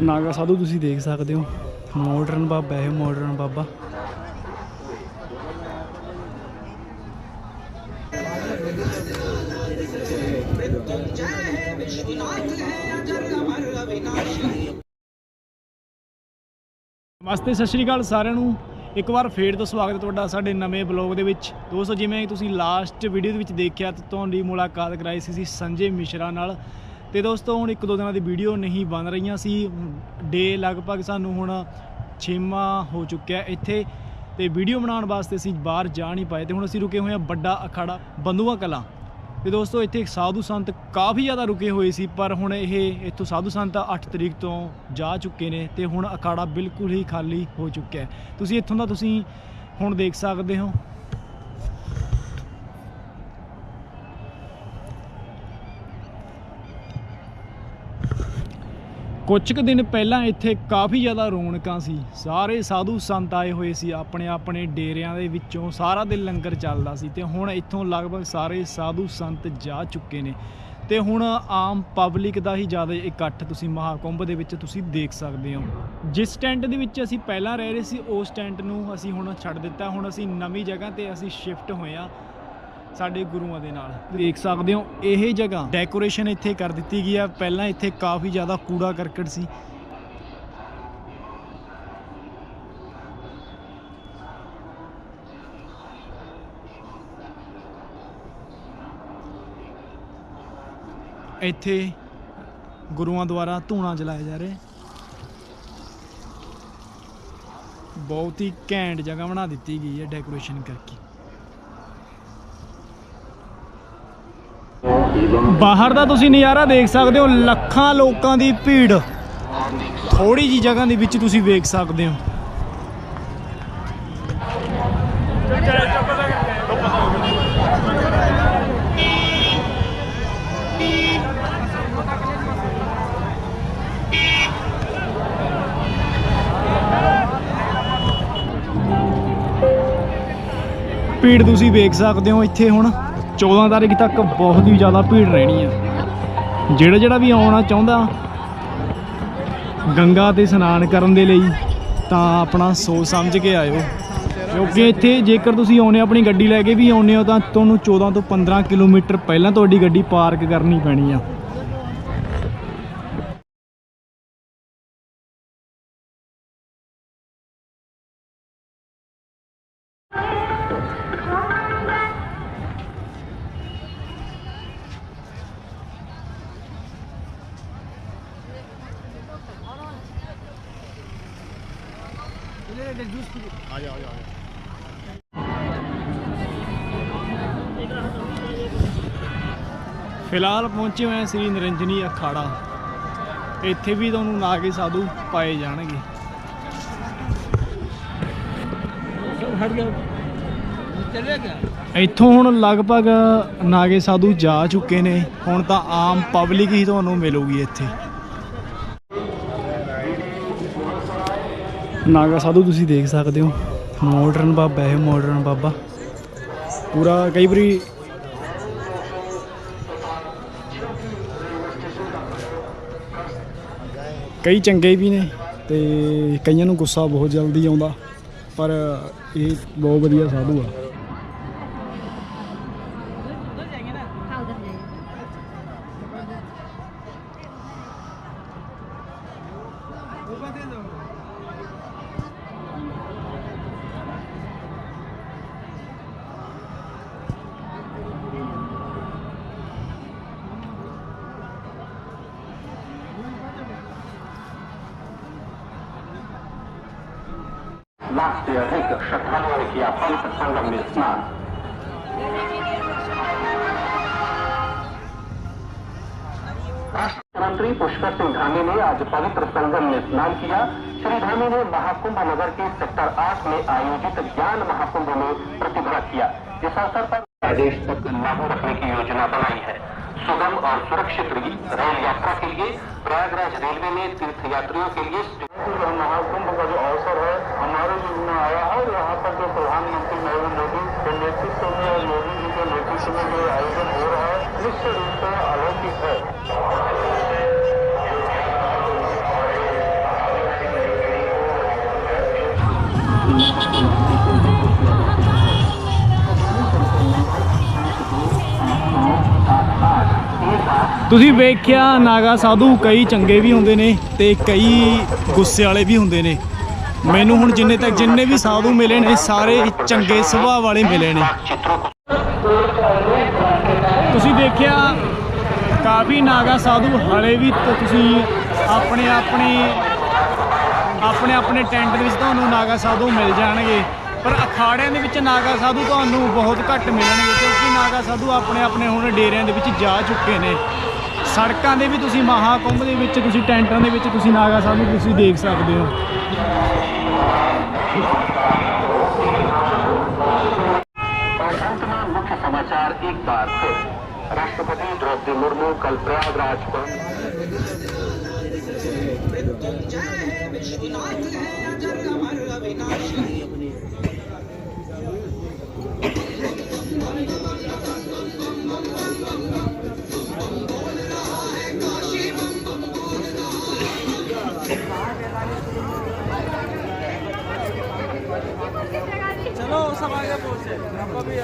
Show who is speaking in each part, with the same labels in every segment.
Speaker 1: ਨਾਗਾ ਸਾਧੂ, ਤੁਸੀਂ ਦੇਖ ਸਕਦੇ ਹੋ। ਮਾਡਰਨ ਬਾਬਾ ਹੈ ਮਾਡਰਨ ਬਾਬਾ। ਨਮਸਤੇ, ਸਤਿ ਸ਼੍ਰੀ ਅਕਾਲ ਸਾਰਿਆਂ ਨੂੰ। ਇੱਕ ਵਾਰ ਫੇਰ ਤੋਂ ਸਵਾਗਤ ਹੈ ਤੁਹਾਡਾ ਸਾਡੇ ਨਵੇਂ ਬਲੌਗ ਦੇ ਵਿੱਚ। ਦੋਸਤੋ, ਜਿਵੇਂ ਤੁਸੀਂ ਲਾਸਟ ਵੀਡੀਓ ਦੇ ਵਿੱਚ ਦੇਖਿਆ, ਤਾਂ ਤੁਹਾਡੀ ਮੁਲਾਕਾਤ ਕਰਾਈ ਸੀ ਸੀ ਸੰਜੇ ਮਿਸ਼ਰਾ ਨਾਲ। ਤੇ ਦੋਸਤੋ, ਹੁਣ ਇੱਕ ਦੋ ਦਿਨਾਂ ਦੀ ਵੀਡੀਓ ਨਹੀਂ ਬਣ ਰਹੀਆਂ ਸੀ। ਡੇ ਲਗਭਗ ਸਾਨੂੰ ਹੁਣ ਛੇਵਾਂ ਹੋ ਚੁੱਕਿਆ ਇੱਥੇ ਤੇ ਵੀਡੀਓ ਬਣਾਉਣ ਵਾਸਤੇ ਅਸੀਂ ਬਾਹਰ ਜਾ ਨਹੀਂ ਪਾਏ ਤੇ ਹੁਣ ਅਸੀਂ ਰੁਕੇ ਹੋਏ ਹਾਂ ਵੱਡਾ ਅਖਾੜਾ ਬੰਦੂਆ ਕਲਾਂ। ਤੇ ਦੋਸਤੋ, ਇੱਥੇ ਸਾਧੂ ਸੰਤ ਕਾਫੀ ਜ਼ਿਆਦਾ ਰੁਕੇ ਹੋਏ ਸੀ, ਪਰ ਹੁਣ ਇਹ ਇੱਥੋਂ ਸਾਧੂ ਸੰਤ 8 ਤਰੀਕ ਤੋਂ ਜਾ ਚੁੱਕੇ ਨੇ ਤੇ ਹੁਣ ਅਖਾੜਾ ਬਿਲਕੁਲ ਹੀ ਖਾਲੀ ਹੋ ਚੁੱਕਿਆ ਤੁਸੀਂ ਇੱਥੋਂ ਦਾ ਤੁਸੀਂ ਹੁਣ ਦੇਖ ਸਕਦੇ ਹੋ। ਕੁਝ ਕੁ ਦਿਨ ਪਹਿਲਾਂ ਇੱਥੇ ਕਾਫੀ ਜ਼ਿਆਦਾ ਰੌਣਕਾਂ ਸੀ। ਸਾਰੇ ਸਾਧੂ ਸੰਤ ਆਏ ਹੋਏ ਸੀ। ਆਪਣੇ ਆਪਣੇ ਡੇਰਿਆਂ ਦੇ ਵਿੱਚੋਂ ਸਾਰਾ ਦਿਨ ਲੰਗਰ ਚੱਲਦਾ ਸੀ ਤੇ ਹੁਣ ਇੱਥੋਂ ਲਗਭਗ ਸਾਰੇ ਸਾਧੂ ਸੰਤ ਜਾ ਚੁੱਕੇ ਨੇ। ਤੇ ਹੁਣ ਆਮ ਪਬਲਿਕ ਦਾ ਹੀ ਜ਼ਿਆਦਾ ਇਕੱਠ ਤੁਸੀਂ ਮਹਾਕੁੰਭ ਦੇ ਵਿੱਚ ਤੁਸੀਂ ਦੇਖ ਸਕਦੇ ਹੋ। ਜਿਸ ਟੈਂਟ ਦੇ ਵਿੱਚ ਅਸੀਂ ਪਹਿਲਾਂ ਰਹਿ ਰਹੇ ਸੀ, ਉਸ ਟੈਂਟ ਨੂੰ ਅਸੀਂ ਹੁਣ ਛੱਡ ਦਿੱਤਾ। ਹੁਣ ਅਸੀਂ ਨਵੀਂ ਜਗ੍ਹਾ ਤੇ ਅਸੀਂ ਸ਼ਿਫਟ ਹੋਏ ਆ ਸਾਡੇ ਗੁਰੂਆਂ ਦੇ ਨਾਲ। ਦੇਖ ਸਕਦੇ ਹੋ, ਇਹ ਜਗ੍ਹਾ ਡੈਕੋਰੇਸ਼ਨ ਇੱਥੇ ਕਰ ਦਿੱਤੀ ਗਈ ਆ। ਪਹਿਲਾਂ ਇੱਥੇ ਕਾਫੀ ਜ਼ਿਆਦਾ ਕੂੜਾ ਕਰਕਟ ਸੀ। ਇੱਥੇ ਗੁਰੂਆਂ ਦੁਆਰਾ ਧੂਣਾ ਜਲਾਇਆ ਜਾ ਰਿਹਾ ਬਹੁਤ ਹੀ ਘੈਂਟ ਜਗ੍ਹਾ ਬਣਾ ਦਿੱਤੀ ਗਈ ਹੈ ਡੈਕੋਰੇਸ਼ਨ ਕਰਕੇ। ਬਾਹਰ ਦਾ ਤੁਸੀਂ ਨਜ਼ਾਰਾ ਦੇਖ ਸਕਦੇ ਹੋ, ਲੱਖਾਂ ਲੋਕਾਂ ਦੀ ਭੀੜ। ਥੋੜੀ ਜੀ ਜਗ੍ਹਾ ਦੇ ਵਿੱਚ ਤੁਸੀਂ ਵੇਖ ਸਕਦੇ ਹੋ। ਭੀੜ ਤੁਸੀਂ ਵੇਖ ਸਕਦੇ ਹੋ ਇੱਥੇ ਹੁਣ। 14 ਤਾਰੀਖ ਤੱਕ ਬਹੁਤ ਹੀ ਜ਼ਿਆਦਾ ਭੀੜ ਰਹਿਣੀ ਆ। ਜਿਹੜਾ ਜਿਹੜਾ ਵੀ ਆਉਣਾ ਚਾਹੁੰਦਾ, ਗੰਗਾ ਤੇ ਇਸ਼ਨਾਨ ਕਰਨ ਦੇ ਲਈ ਤਾਂ ਆਪਣਾ ਸੋਚ ਸਮਝ ਕੇ ਆਇਓ। ਕਿਉਂਕਿ ਇੱਥੇ ਜੇਕਰ ਤੁਸੀਂ ਆਉਨੇ ਆਪਣੀ ਗੱਡੀ ਲੈ ਕੇ ਵੀ ਆਉਨੇ ਹੋ, ਤਾਂ ਤੁਹਾਨੂੰ 14 ਤੋਂ 15 ਕਿਲੋਮੀਟਰ ਪਹਿਲਾਂ ਤੁਹਾਡੀ ਗੱਡੀ ਪਾਰਕ ਕਰਨੀ ਪੈਣੀ ਆ। ਫਿਲਹਾਲ ਪਹੁੰਚੇ ਹੋਏ ਹਾਂ ਸ੍ਰੀ ਨਿਰੰਜਨੀ ਅਖਾੜਾ। ਇੱਥੇ ਵੀ ਤੁਹਾਨੂੰ ਨਾਗੇ ਸਾਧੂ ਪਾਏ ਜਾਣਗੇ। ਇੱਥੋਂ ਹੁਣ ਲਗਭਗ ਨਾਗੇ ਸਾਧੂ ਜਾ ਚੁੱਕੇ ਨੇ। ਹੁਣ ਤਾਂ ਆਮ ਪਬਲਿਕ ਹੀ ਤੁਹਾਨੂੰ ਮਿਲੂਗੀ ਇੱਥੇ। ਨਾਗਾ ਸਾਧੂ, ਤੁਸੀਂ ਦੇਖ ਸਕਦੇ ਹੋ। ਮਾਡਰਨ ਬਾਬਾ ਹੈ ਮਾਡਰਨ ਬਾਬਾ। ਪੂਰਾ ਕਈ ਵਾਰੀ ਕਈ ਚੰਗੇ ਵੀ ਨੇ ਤੇ ਕਈਆਂ ਨੂੰ ਗੁੱਸਾ ਬਹੁਤ ਜਲਦੀ ਆਉਂਦਾ, ਪਰ ਇਹ ਬਹੁਤ ਵਧੀਆ ਸਾਧੂ ਆ।
Speaker 2: लाख से अधिक श्रद्धालुओं ने किया पवित्र संगम में स्नान राष्ट्र मंत्री पुष्कर सिंह धामी ने आज पवित्र संगम में स्नान किया श्री धामी ने महाकुंभ नगर के सेक्टर आठ में आयोजित ज्ञान महाकुंभ में प्रतिभाग किया इस अवसर पर आदेश तक लागू रखने की योजना बनाई है। सुगम और सुरक्षित रेल यात्रा के लिए। प्रयागराज रेलवे ने तीर्थयात्रियों के लिए महाकुंभ का जो अवसर है हमारे जीवन में आया है और यहाँ पर जो प्रधानमंत्री नरेंद्र मोदी के नेतृत्व में और योगी जी के नेतृत्व में जो आयोजन हो रहा है निश्चित रूप से अलौकिक है
Speaker 1: ਤੁਸੀਂ ਵੇਖਿਆ ਨਾਗਾ ਸਾਧੂ ਕਈ ਚੰਗੇ ਵੀ ਹੁੰਦੇ ਨੇ ਤੇ ਕਈ ਗੁੱਸੇ ਵਾਲੇ ਵੀ ਹੁੰਦੇ ਨੇ। ਮੈਨੂੰ ਹੁਣ ਜਿੰਨੇ ਤੱਕ ਜਿੰਨੇ ਵੀ ਸਾਧੂ ਮਿਲੇ ਨੇ, ਸਾਰੇ ਚੰਗੇ ਸੁਭਾਅ ਵਾਲੇ ਮਿਲੇ ਨੇ। ਤੁਸੀਂ ਦੇਖਿਆ ਕਾਫੀ ਨਾਗਾ ਸਾਧੂ ਹਲੇ ਵੀ ਤੁਸੀਂ ਆਪਣੇ ਆਪਣੇ ਆਪਣੇ ਆਪਣੇ ਟੈਂਟ ਦੇ ਵਿੱਚ ਤੁਹਾਨੂੰ ਨਾਗਾ ਸਾਧੂ ਮਿਲ ਜਾਣਗੇ। ਪਰ ਅਖਾੜਿਆਂ ਦੇ ਵਿੱਚ ਨਾਗਾ ਸਾਧੂ ਤੁਹਾਨੂੰ ਬਹੁਤ ਘੱਟ ਮਿਲਣਗੇ ਕਿਉਂਕਿ ਨਾਗਾ ਸਾਧੂ ਆਪਣੇ ਆਪਣੇ ਹੁਣ ਡੇਰਿਆਂ ਦੇ ਵਿੱਚ ਜਾ ਚੁੱਕੇ ਨੇ। ਸੜਕਾਂ ਦੇ ਵੀ ਤੁਸੀਂ ਮਹਾਕੁੰਭ ਦੇ ਵਿੱਚ ਤੁਸੀਂ ਟੈਂਟਾਂ ਦੇ ਵਿੱਚ ਤੁਸੀਂ ਨਾਗਾ ਸਾਧੂ ਤੁਸੀਂ ਦੇਖ ਸਕਦੇ ਹੋ
Speaker 2: और अंत में मुख्य समाचार एक बार फिर राष्ट्रपति द्रौपदी मुर्मू कल प्रयागराज पहुंच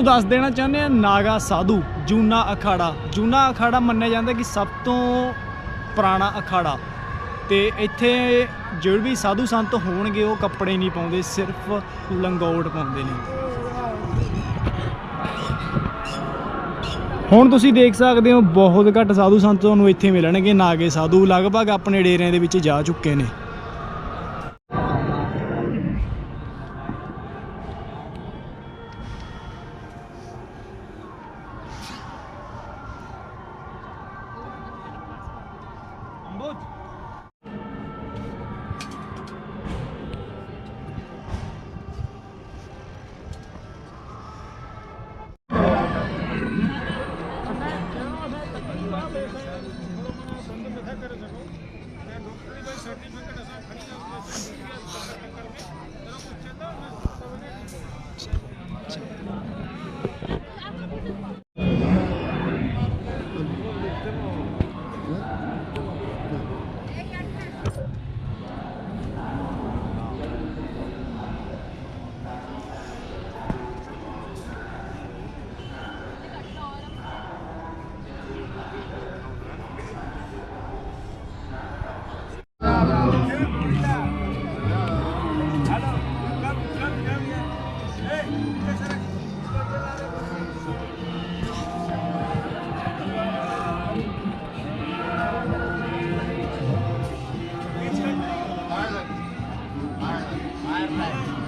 Speaker 1: ਤੁਹਾਨੂੰ ਦੱਸ ਦੇਣਾ ਚਾਹੁੰਦੇ ਆ ਨਾਗਾ ਸਾਧੂ, ਜੂਨਾ ਅਖਾੜਾ। ਜੂਨਾ ਅਖਾੜਾ ਮੰਨਿਆ ਜਾਂਦਾ ਕਿ ਸਭ ਤੋਂ ਪੁਰਾਣਾ ਅਖਾੜਾ। ਤੇ ਇੱਥੇ ਜਿਹੜੇ ਵੀ ਸਾਧੂ ਸੰਤ ਹੋਣਗੇ, ਉਹ ਕੱਪੜੇ ਨਹੀਂ ਪਾਉਂਦੇ, ਸਿਰਫ ਲੰਗੋਟ ਪਾਉਂਦੇ ਨੇ। ਹੁਣ ਤੁਸੀਂ ਦੇਖ ਸਕਦੇ ਹੋ, ਬਹੁਤ ਘੱਟ ਸਾਧੂ ਸੰਤ ਤੁਹਾਨੂੰ ਇੱਥੇ ਮਿਲਣਗੇ, ਨਾਗੇ ਸਾਧੂ। ਲਗਭਗ ਆਪਣੇ ਡੇਰਿਆਂ ਦੇ ਵਿੱਚ ਜਾ ਚੁੱਕੇ ਨੇ। 来。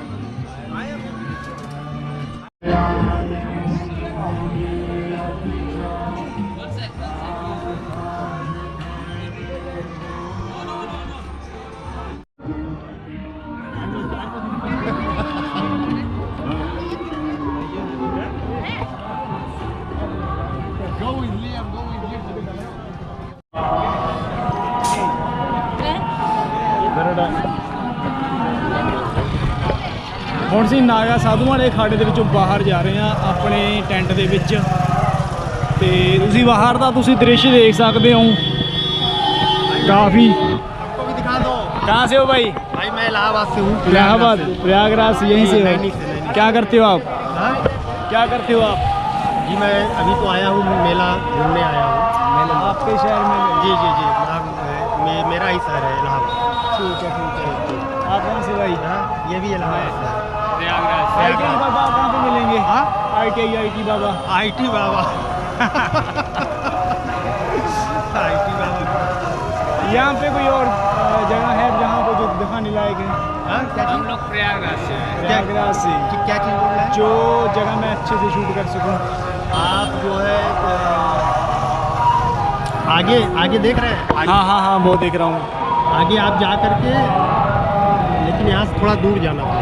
Speaker 1: ਹੁਣ ਅਸੀਂ ਨਾਗਾ ਸਾਧੂਆਂ ਦੇ ਖਾੜੇ ਦੇ ਵਿੱਚੋਂ ਬਾਹਰ ਜਾ ਰਹੇ ਹਾਂ ਆਪਣੇ ਟੈਂਟ ਦੇ ਵਿੱਚ ਤੇ ਤੁਸੀਂ ਬਾਹਰ ਦਾ ਤੁਸੀਂ ਦ੍ਰਿਸ਼ ਦੇਖ ਸਕਦੇ ਹੋ ਕਾਫੀ
Speaker 3: आपको भी दिखा दो
Speaker 1: कहाँ से हो भाई
Speaker 3: भाई मैं इलाहाबाद से हूँ
Speaker 1: इलाहाबाद प्रयागराज से यहीं से
Speaker 3: जी,
Speaker 1: हो
Speaker 3: नैनी से, नैनी।
Speaker 1: क्या करते हो आप
Speaker 3: हाँ?
Speaker 1: क्या करते हो आप
Speaker 3: जी मैं अभी तो आया हूँ मेला घूमने आया हूँ
Speaker 1: आपके शहर में
Speaker 3: जी जी जी आप, मे, मेरा ही शहर है इलाहाबाद
Speaker 1: ठीक है ठीक है आप कहाँ से भाई
Speaker 3: हाँ ये भी इलाहाबाद से है
Speaker 4: प्रयागराज
Speaker 1: आई टी बाबा कहाँ पे मिलेंगे? हाँ? I T I T Baba.
Speaker 3: IT Baba. IT Baba.
Speaker 1: यहाँ पे कोई और जगह है जहाँ पे जो दिखाने लायक है?
Speaker 3: हाँ?
Speaker 4: हम लोग प्रयागराज से
Speaker 1: प्रयागराज से।
Speaker 3: कि- क्या चीज़ बोल रहे हैं?
Speaker 1: जो जगह मैं अच्छे से शूट कर सकूँ।
Speaker 3: आप जो है आगे आगे देख रहे हैं?
Speaker 1: हाँ हाँ हाँ वो देख रहा हूँ।
Speaker 3: आगे आप जा करके लेकिन यहाँ से थोड़ा दूर जाना पड़ेगा।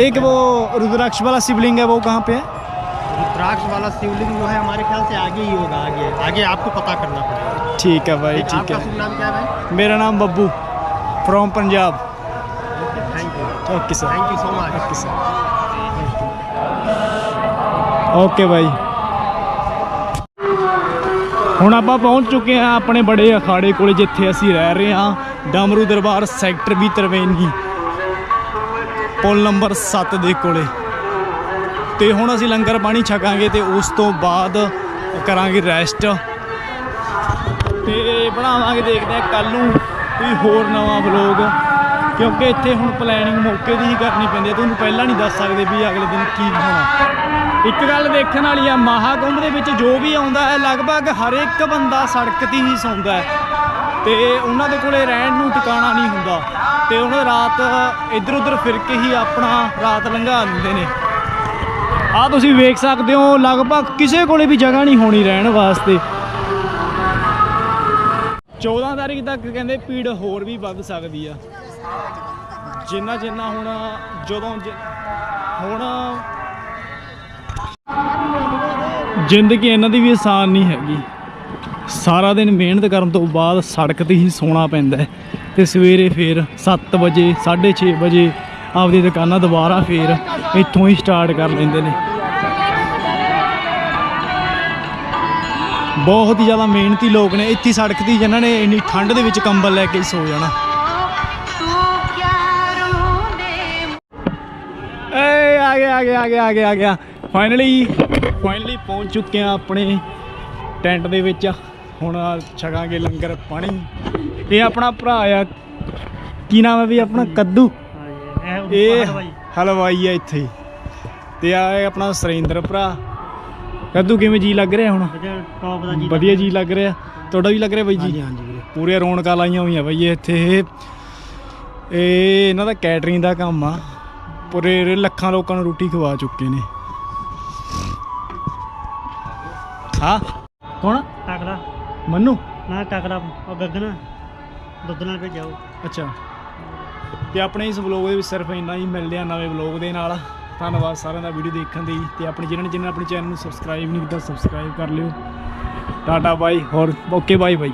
Speaker 1: एक वो रुद्राक्ष वाला शिवलिंग है वो कहाँ पे है
Speaker 3: रुद्राक्ष वाला शिवलिंग जो है हमारे ख्याल से आगे ही होगा आगे आगे आपको पता करना पड़ेगा
Speaker 1: ठीक है भाई ठीक
Speaker 3: आपका
Speaker 1: है
Speaker 3: शुभ नाम क्या है भाई
Speaker 1: मेरा नाम Babbu from Punjab
Speaker 3: thank you
Speaker 1: okay sir
Speaker 3: thank you so much
Speaker 1: okay sir okay ਬਾਈ ਹੁਣ ਆਪਾਂ ਪਹੁੰਚ ਚੁੱਕੇ ਹਾਂ ਆਪਣੇ ਬੜੇ ਅਖਾੜੇ ਕੋਲੇ ਜਿੱਥੇ ਅਸੀਂ ਰਹਿ ਰਹੇ ਹਾਂ ਡਮਰੂ ਦਰਬਾਰ ਸੈਕਟਰ ਵੀ ਤਰਵੇਨੀ ਪੁਲ ਨੰਬਰ 7 ਦੇ ਕੋਲੇ। ਤੇ ਹੁਣ ਅਸੀਂ ਲੰਗਰ ਪਾਣੀ ਛਕਾਂਗੇ ਤੇ ਉਸ ਤੋਂ ਬਾਅਦ ਕਰਾਂਗੇ ਰੈਸਟ। ਤੇ ਬਣਾਵਾਂਗੇ, ਦੇਖਦੇ ਆ ਕੱਲ ਨੂੰ ਕੋਈ ਹੋਰ ਨਵਾਂ ਵਲੌਗ ਕਿਉਂਕਿ ਇੱਥੇ ਹੁਣ ਪਲੈਨਿੰਗ ਮੌਕੇ ਦੀ ਹੀ ਕਰਨੀ ਪੈਂਦੀ ਹੈ। ਤੁਹਾਨੂੰ ਪਹਿਲਾਂ ਨਹੀਂ ਦੱਸ ਸਕਦੇ ਵੀ ਅਗਲੇ ਦਿਨ ਕੀ ਹੋਣਾ ਇੱਕ ਗੱਲ ਦੇਖਣ ਵਾਲੀ ਆ, ਮਹਾਕੁੰਭ ਦੇ ਵਿੱਚ ਜੋ ਵੀ ਆਉਂਦਾ ਹੈ, ਲਗਭਗ ਹਰ ਇੱਕ ਬੰਦਾ ਸੜਕ ਤੇ ਹੀ ਸੌਂਦਾ ਹੈ। ਤੇ ਉਹਨਾਂ ਦੇ ਕੋਲੇ ਰਹਿਣ ਨੂੰ ਟਿਕਾਣਾ ਨਹੀਂ ਹੁੰਦਾ। ਤੇ ਉਹਨਾਂ ਰਾਤ ਇੱਧਰ ਉੱਧਰ ਫਿਰ ਕੇ ਹੀ ਆਪਣਾ ਰਾਤ ਲੰਘਾ ਦਿੰਦੇ ਨੇ। ਆ ਤੁਸੀਂ ਵੇਖ ਸਕਦੇ ਹੋ, ਲਗਭਗ ਕਿਸੇ ਕੋਲੇ ਵੀ ਜਗ੍ਹਾ ਨਹੀਂ ਹੋਣੀ ਰਹਿਣ ਵਾਸਤੇ। 14 ਤਾਰੀਖ ਤੱਕ ਕਹਿੰਦੇ ਭੀੜ ਹੋਰ ਵੀ ਵੱਧ ਸਕਦੀ ਆ। ਜਿੰਨਾ ਜਿੰਨਾ ਹੁਣ ਜਦੋਂ ਹੁਣ ਜ਼ਿੰਦਗੀ ਇਹਨਾਂ ਦੀ ਵੀ ਆਸਾਨ ਨਹੀਂ ਹੈਗੀ। ਸਾਰਾ ਦਿਨ ਮਿਹਨਤ ਕਰਨ ਤੋਂ ਬਾਅਦ ਸੜਕ ਤੇ ਹੀ ਸੌਣਾ ਪੈਂਦਾ ਹੈ। ਤੇ ਸਵੇਰੇ ਫੇਰ 7 ਵਜੇ 6:30 ਵਜੇ ਆਪਦੀ ਦੁਕਾਨਾਂ ਦੁਬਾਰਾ ਫੇਰ ਇੱਥੋਂ ਹੀ ਸਟਾਰਟ ਕਰ ਲੈਂਦੇ ਨੇ। ਬਹੁਤ ਹੀ ਜ਼ਿਆਦਾ ਮਿਹਨਤੀ ਲੋਕ ਨੇ ਇੱਥੇ ਸੜਕ ਤੇ ਹੀ ਜਿਨ੍ਹਾਂ ਨੇ ਇੰਨੀ ਠੰਡ ਦੇ ਵਿੱਚ ਕੰਬਲ ਲੈ ਕੇ ਹੀ ਸੋ ਜਾਣਾ। ਏ, ਆ ਗਿਆ ਆ ਗਿਆ ਆ ਗਿਆ ਆ ਗਿਆ ਆ ਗਿਆ। ਫਾਈਨਲੀ ਫਾਈਨਲੀ ਪਹੁੰਚ ਚੁੱਕੇ ਆ ਆਪਣੇ ਟੈਂਟ ਦੇ ਵਿੱਚ। ਹੁਣ ਛਕਾਂਗੇ ਲੰਗਰ ਪਾਣੀ। ਇਹ ਆਪਣਾ ਭਰਾ ਆ। ਕੀ ਨਾਮ ਹੈ ਵੀ ਆਪਣਾ? ਕੱਦੂ? ਇਹ ਹਲਵਾਈ ਆ ਇੱਥੇ। ਤੇ ਆ ਇਹ ਆਪਣਾ ਸੁਰਿੰਦਰ ਭਰਾ। ਕੱਦੂ ਕਿਵੇਂ ਜੀ ਲੱਗ ਰਿਹਾ ਹੁਣ?
Speaker 3: ਟੌਪ ਦਾ
Speaker 1: ਵਧੀਆ ਜੀ ਲੱਗ ਰਿਹਾ। ਤੁਹਾਡਾ ਵੀ ਲੱਗ ਰਿਹਾ ਬਾਈ ਜੀ? ਪੂਰੇ ਰੌਣਕਾਂ ਲਾਈਆਂ ਹੋਈਆਂ ਬਈ ਇੱਥੇ। ਇਹ ਇਹ ਇਹਨਾਂ ਦਾ ਕੈਟਰਿੰਗ ਦਾ ਕੰਮ ਆ। ਪੂਰੇ ਲੱਖਾਂ ਲੋਕਾਂ ਨੂੰ ਰੋਟੀ ਖਵਾ ਚੁੱਕੇ ਨੇ। ਹਾਂ? ਕੌਣ?
Speaker 3: ਟਕੜਾ
Speaker 1: ਮੰਨੂ?
Speaker 3: ਨਾ ਟਕੜਾ ਉਹ ਗੱਗਣਾ। ਦੁੱਧ ਨਾਲ ਭੇਜਾਓ।
Speaker 1: ਅੱਛਾ। ਤੇ ਆਪਣੇ ਇਸ ਵਲੌਗ ਦੇ ਵਿੱਚ ਸਿਰਫ ਇੰਨਾ ਹੀ। ਮਿਲਦੇ ਆ ਨਵੇਂ ਵਲੌਗ ਦੇ ਨਾਲ। ਧੰਨਵਾਦ ਸਾਰਿਆਂ ਦਾ ਵੀਡੀਓ ਦੇਖਣ ਲਈ ਤੇ ਆਪਣੇ ਜਿਹਨਾਂ ਨੇ ਜਿਹਨਾਂ ਆਪਣੇ ਚੈਨਲ ਨੂੰ ਸਬਸਕ੍ਰਾਈਬ ਨਹੀਂ ਕੀਤਾ ਸਬਸਕ੍ਰਾਈਬ ਕਰ ਲਿਓ। ਟਾਟਾ ਬਾਈ ਹੋਰ ਓਕੇ ਬਾਈ ਬਾਈ।